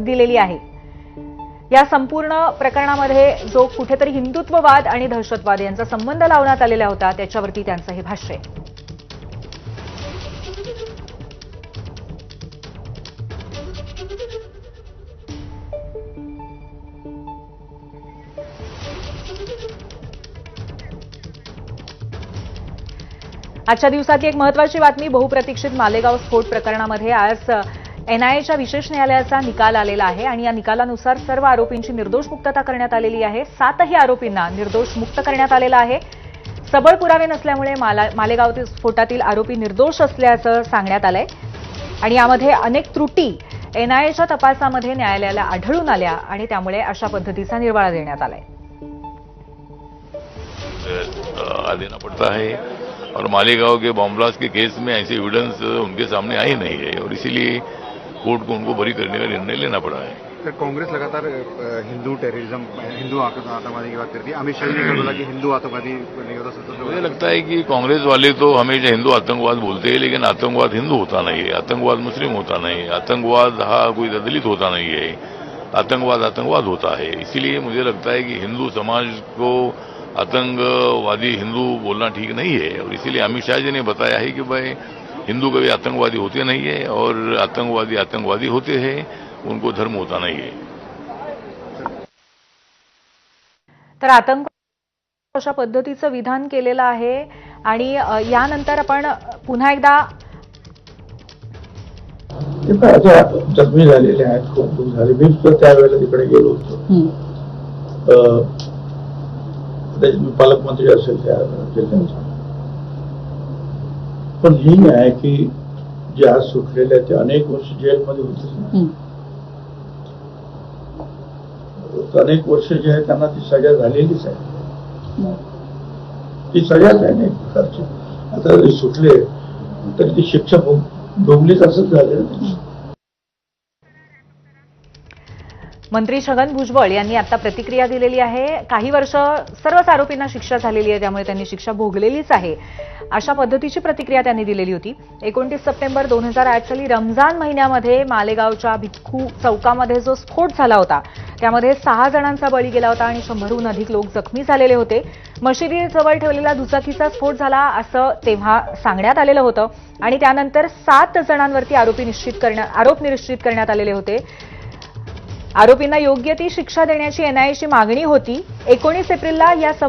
दिलेली आहे. या संपूर्ण प्रकरणामध्ये जो कुठेतरी हिंदुत्ववाद आणि दहशतवाद यांचा संबंध लावण्यात आलेला होता त्याच्यावरती त्यांचं हे भाष्य आहे. आजच्या दिवसाची एक महत्वाची बातमी बहुप्रतीक्षित मालेगाव स्फोट प्रकरणामध्ये आज एनआयएच्या विशेष न्यायालयाचा निकाल आलेला आहे आणि या निकालानुसार सर्व आरोपींची निर्दोष मुक्तता करण्यात आलेली आहे. सातही आरोपींना निर्दोष मुक्त करण्यात आलेला आहे. सबळ पुरावे नसल्यामुळे मालेगाव ते स्फोटातील आरोपी निर्दोष असल्याचं सांगण्यात आलंय. आणि यामध्ये अनेक त्रुटी एनआयएच्या तपासामध्ये न्यायालयाला आढळून आल्या आणि त्यामुळे अशा पद्धतीचा निर्वाळा देण्यात आलाय. देना पड़ता है और मालेगांव के बॉम्ब्लास्ट के केस में ऐसे एविडेंस उनके सामने आई नहीं है. और इसीलिए कोर्ट को उनको बरी करने का निर्णय लेना पड़ा है। सर कांग्रेस लगातार हिंदू टेररिज्म हिंदू आतंकवादी की बात करती है। अमित शाह ने बोला कि हिंदू आतंकवादी नहीं होता मुझे लगता है कि कांग्रेस वाले तो हमेशा हिंदू आतंकवाद बोलते हैं लेकिन आतंकवाद हिंदू होता नहीं है आतंकवाद मुस्लिम होता नहीं है आतंकवाद हा कोई दलित होता नहीं है आतंकवाद आतंकवाद होता है। इसीलिए मुझे लगता है कि हिंदू समाज को आतंकवादी हिंदू बोलना ठीक नहीं है और इसीलिए अमित शाह जी ने बताया है कि भाई हिंदू कभी आतंकवादी होते नहीं है और आतंकवादी आतंकवादी होते हैं उनको धर्म होता नहीं है। तर आतंक अशा पद्धतीचं विधान केलेलं आहे आणि यानंतर आपण पुन्हा एकदा जखमी झालेले आहेत खूप खूप झाले. मी सुद्धा त्यावेळेला तिकडे गेलो होतो. अं, कदाचित मी पालकमंत्री असेल त्या जिल्ह्याचा पण ही आहे की जे आज सुटलेले आहेत ते अनेक वर्ष जेलमध्ये होतेच ना अनेक वर्ष जे आहे त्यांना ती सजा झालेलीच आहे. ती सजाच आहे ना एक प्रकारची आता सुटले तरी ती शिक्षा भोग- भोगलीच असंच झालं ना मंत्री छगन भुजबळ यांनी आता प्रतिक्रिया दिलेली आहे. काही वर्ष सर्वच आरोपींना शिक्षा झालेली आहे त्यामुळे त्यांनी शिक्षा भोगलेलीच आहे. अशा पद्धतीची प्रतिक्रिया त्यांनी दिलेली होती. एकोणतीस सप्टेंबर दोन हजार आठ साली रमजान महिन्यामध्ये मालेगावच्या भिक्खू चौकामध्ये जो स्फोट झाला होता त्यामध्ये सहा जणांचा बळी गेला होता आणि शंभरहून अधिक लोक जखमी झालेले होते. मशिदीजवळ ठेवलेला दुचाकीचा स्फोट झाला असं तेव्हा सांगण्यात आलेलं होतं आणि त्यानंतर सात जणांवरती आरोपी निश्चित करण्यात आरोप निश्चित करण्यात आलेले होते. आरोपींना योग्य ती शिक्षा देण्याची एनआयएची मागणी होती. एकोणीस एप्रिलला या संप